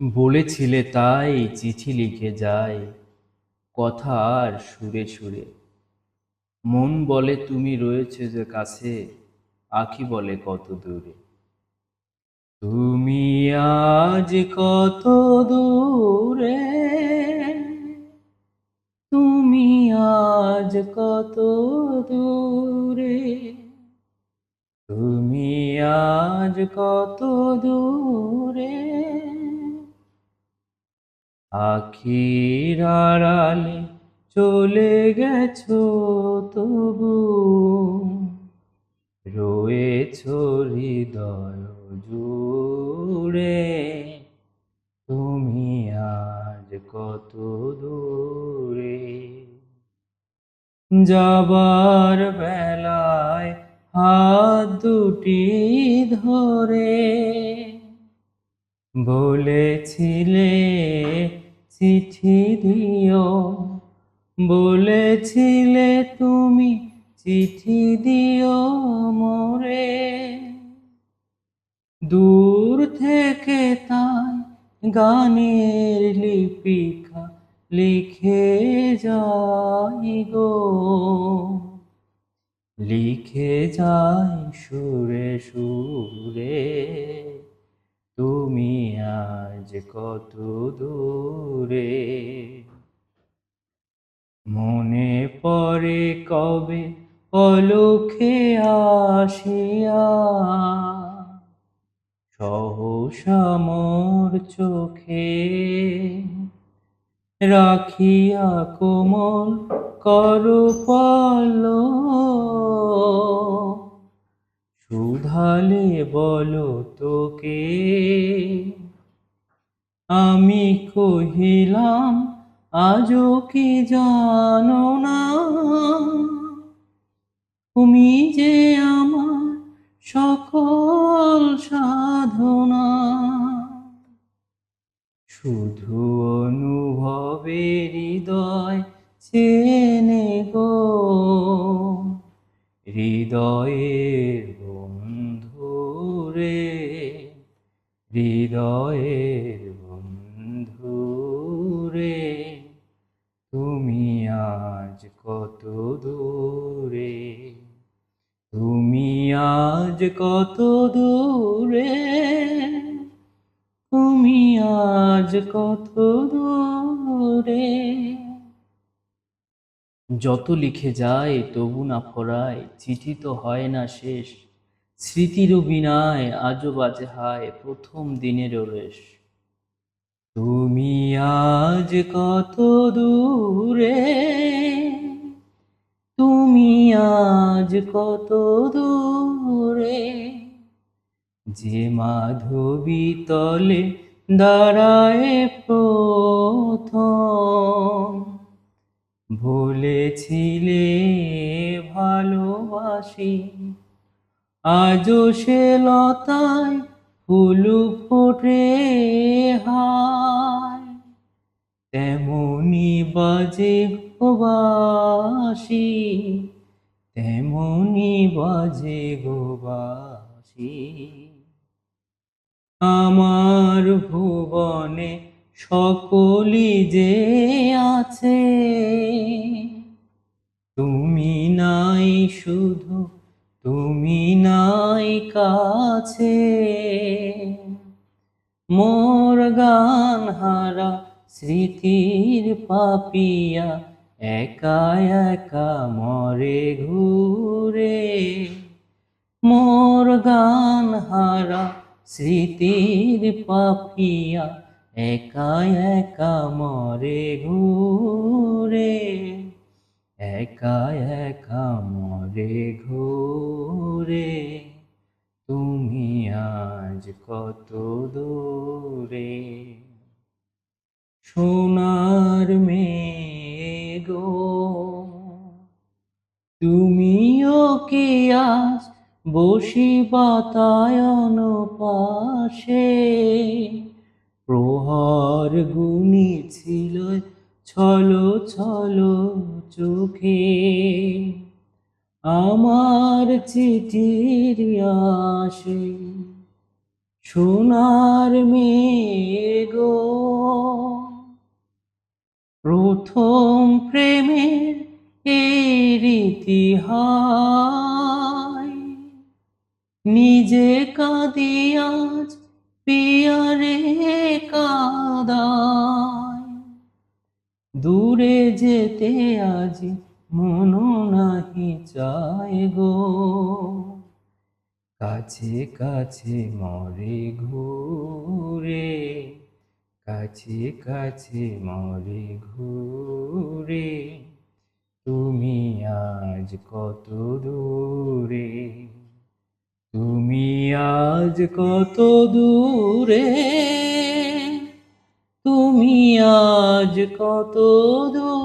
বলেছিলে তাই চিঠি লিখে যাই, কথার সুরে সুরে। মন বলে তুমি রয়েছে যে কাছে, আখি বলে কত দূরে। তুমি আজ কত দূরে, তুমি আজ কত দূরে। তুমি আজ কত দূরে। আখির আড়ালে চলে গেছো তবু। রয়েছ হৃদয় জুড়ে, তুমি আজ কত দূরে। যাবার বেলায় হাত দুটি ধরে, বলেছিলে চিঠি দিও। বলেছিলে তুমি চিঠি দিও মোরে। দূর থেকে তাই গানের লিপিকা লিখে যাই গো। লিখে যাই সুরে সুরে। তুমি আজ কত দূরে? মনে পড়ে কবে পলকে আসিয়া? সহসা মোর চোখে রাখিয়া কোমল করু পল সুধালে বলো তোকে। আমি কহিলাম, আজও কি জানো না? তুমি যে আমার সকল সাধনা। শুধু অনুভবের হৃদয় চেনে হৃদয়ের বন্ধুরে হৃদয়ের বন্ধুরে, তুমি আজ কত দূরে, তুমি আজ কত দূরে, তুমি আজ কত দূরে। যত লিখে যায় তবু না ফরায়, চিঠি তো হয় না শেষ। স্মৃতির বিনায়, আজও বাজে হায়, প্রথম দিনের রেশ। তুমি আজ কত দূরে, তুমি আজ কত দূরে। যে মাধবী তলে দাঁড়ায় প্রথম বলেছিলে ভালোবাসি। আজও সে লতায় ফুল ফোটে হায়। তেমনি বাজে গোবাসি, তেমনি বাজে গোবাসি। আমার ভুবনে সকলি যে আছে, তুমি নাই শুধু, তুমি নাই কাছে। মোর গান হারা স্মৃতির পাপিয়া, একা একা মরে ঘুরে। মোর গান হারা স্মৃতির পাপিয়া একা একা মরে ঘুরে একা একা মরে ঘুরে। তুমি আজ কত দূরে? সোনার মেঘো তুমিও কি আজ বসি বাতায়ন পাশে? প্রহর গুনি ছিল ছলো ছলো চোখে। আমার চিঠির আসে, সোনার মেঘো। প্রথম প্রেমের এর ইতিহাস, নিজে কাঁদি আজ পিয়ারে কাদায়। দূরে যেতে আজি মন নাহি চায় গো। কাছে কাছে মরে ঘুরে, কাছে কাছে মরে ঘুরে, তুমি আজ কত দূরে? তুমি আজ কত দূরে? তুমি আজ কত দূরে?